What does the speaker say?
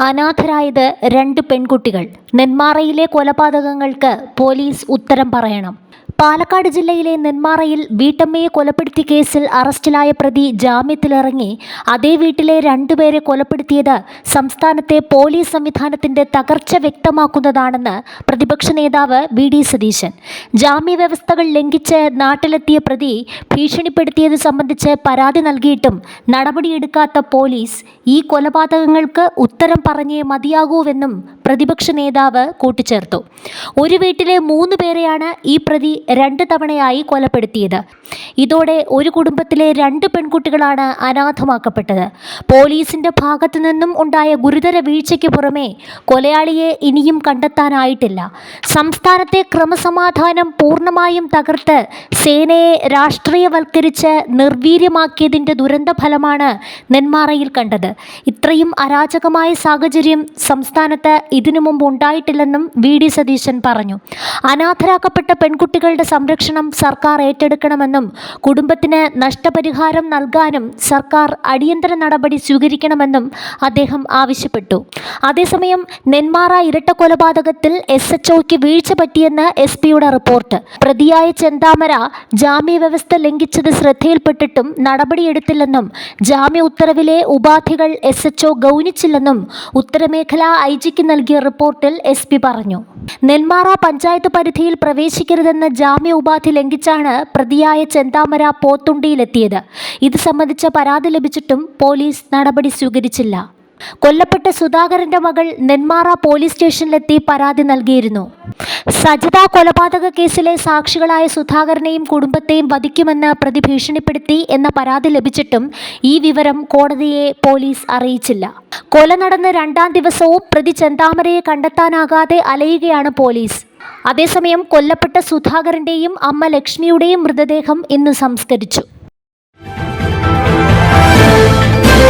അനാഥരായത് രണ്ട് പെൺകുട്ടികൾ. നെന്മാറയിലെ കൊലപാതകങ്ങൾക്ക് പോലീസ് ഉത്തരം പറയണം. പാലക്കാട് ജില്ലയിലെ നെന്മാറയിൽ വീട്ടമ്മയെ കൊലപ്പെടുത്തിയ കേസിൽ അറസ്റ്റിലായ പ്രതി ജാമ്യത്തിലിറങ്ങി. അതേ വീട്ടിലെ രണ്ടുപേരെ കൊലപ്പെടുത്തിയത് സംസ്ഥാനത്തെ പോലീസ് സംവിധാനത്തിന്റെ തകർച്ച വ്യക്തമാക്കുന്നതാണെന്ന് പ്രതിപക്ഷ നേതാവ് വി ഡി സതീശൻ. ജാമ്യവ്യവസ്ഥകൾ ലംഘിച്ച് നാട്ടിലെത്തിയ പ്രതി ഭീഷണിപ്പെടുത്തിയത് സംബന്ധിച്ച് പരാതി നൽകിയിട്ടും നടപടിയെടുക്കാത്ത പോലീസ് ഈ കൊലപാതകങ്ങൾക്ക് ഉത്തരം പറഞ്ഞേ മതിയാകൂവെന്നും പ്രതിപക്ഷ നേതാവ് കൂട്ടിച്ചേർത്തു. ഒരു വീട്ടിലെ മൂന്ന് പേരെയാണ് ഈ പ്രതി രണ്ട് തവണയായി കൊലപ്പെടുത്തിയത്. ഇതോടെ ഒരു കുടുംബത്തിലെ രണ്ട് പെൺകുട്ടികളാണ് അനാഥമാക്കപ്പെട്ടത്. പോലീസിന്റെ ഭാഗത്തു നിന്നും ഉണ്ടായ ഗുരുതര വീഴ്ചയ്ക്ക് പുറമെ കൊലയാളിയെ ഇനിയും കണ്ടെത്താനായിട്ടില്ല. സംസ്ഥാനത്തെ ക്രമസമാധാനം പൂർണമായും തകർത്ത് സേനയെ രാഷ്ട്രീയവൽക്കരിച്ച് നിർവീര്യമാക്കിയതിന്റെ ദുരന്ത ഫലമാണ് നെന്മാറയിൽ കണ്ടത്. ഇത്രയും അരാജകമായ സാഹചര്യം സംസ്ഥാനത്ത് ഇതിനു മുമ്പ് ഉണ്ടായിട്ടില്ലെന്നും വി ഡി സതീശൻ പറഞ്ഞു. അനാഥരാക്കപ്പെട്ട പെൺകുട്ടികളുടെ സംരക്ഷണം സർക്കാർ ഏറ്റെടുക്കണമെന്നും കുടുംബത്തിന് നഷ്ടപരിഹാരം നൽകാനും സർക്കാർ അടിയന്തര നടപടി സ്വീകരിക്കണമെന്നും അദ്ദേഹം ആവശ്യപ്പെട്ടു. അതേസമയം നെന്മാറ ഇരട്ട കൊലപാതകത്തിൽ എസ് എച്ച് ഒക്ക് വീഴ്ച പറ്റിയെന്ന് എസ് പിയുടെ റിപ്പോർട്ട്. പ്രതിയായ ചെന്താമര ജാമ്യവ്യവസ്ഥ ലംഘിച്ചത് ശ്രദ്ധയിൽപ്പെട്ടിട്ടും നടപടിയെടുത്തില്ലെന്നും ജാമ്യ ഉത്തരവിലെ ഉപാധികൾ എസ് എച്ച് ഗൗനിച്ചില്ലെന്നും ഉത്തരമേഖലാ ഐ ജിക്ക് നൽകിയ റിപ്പോർട്ടിൽ എസ് പി പറഞ്ഞു. നെന്മാറ പഞ്ചായത്ത് പരിധിയിൽ പ്രവേശിക്കരുതെന്ന ജാമ്യ ഉപാധി ലംഘിച്ചാണ് പ്രതിയായ ചെന്താമര പോത്തുണ്ടിയിലെത്തിയത്. ഇത് സംബന്ധിച്ച പരാതി ലഭിച്ചിട്ടും പോലീസ് നടപടി സ്വീകരിച്ചില്ല. കൊല്ലപ്പെട്ട സുധാകരന്റെ മകൾ നെന്മാറ പോലീസ് സ്റ്റേഷനിലെത്തി പരാതി നൽകിയിരുന്നു. സജിത കൊലപാതക കേസിലെ സാക്ഷികളായ സുധാകരനെയും കുടുംബത്തെയും വധിക്കുമെന്ന് പ്രതി ഭീഷണിപ്പെടുത്തി എന്ന പരാതി ലഭിച്ചിട്ടും ഈ വിവരം കോടതിയെ പോലീസ് അറിയിച്ചില്ല. കൊല നടന്ന രണ്ടാം ദിവസവും പ്രതി ചെന്താമരയെ കണ്ടെത്താനാകാതെ അലയുകയാണ് പോലീസ്. അതേസമയം കൊല്ലപ്പെട്ട സുധാകരന്റെയും അമ്മ ലക്ഷ്മിയുടെയും മൃതദേഹം ഇന്ന് സംസ്കരിച്ചു.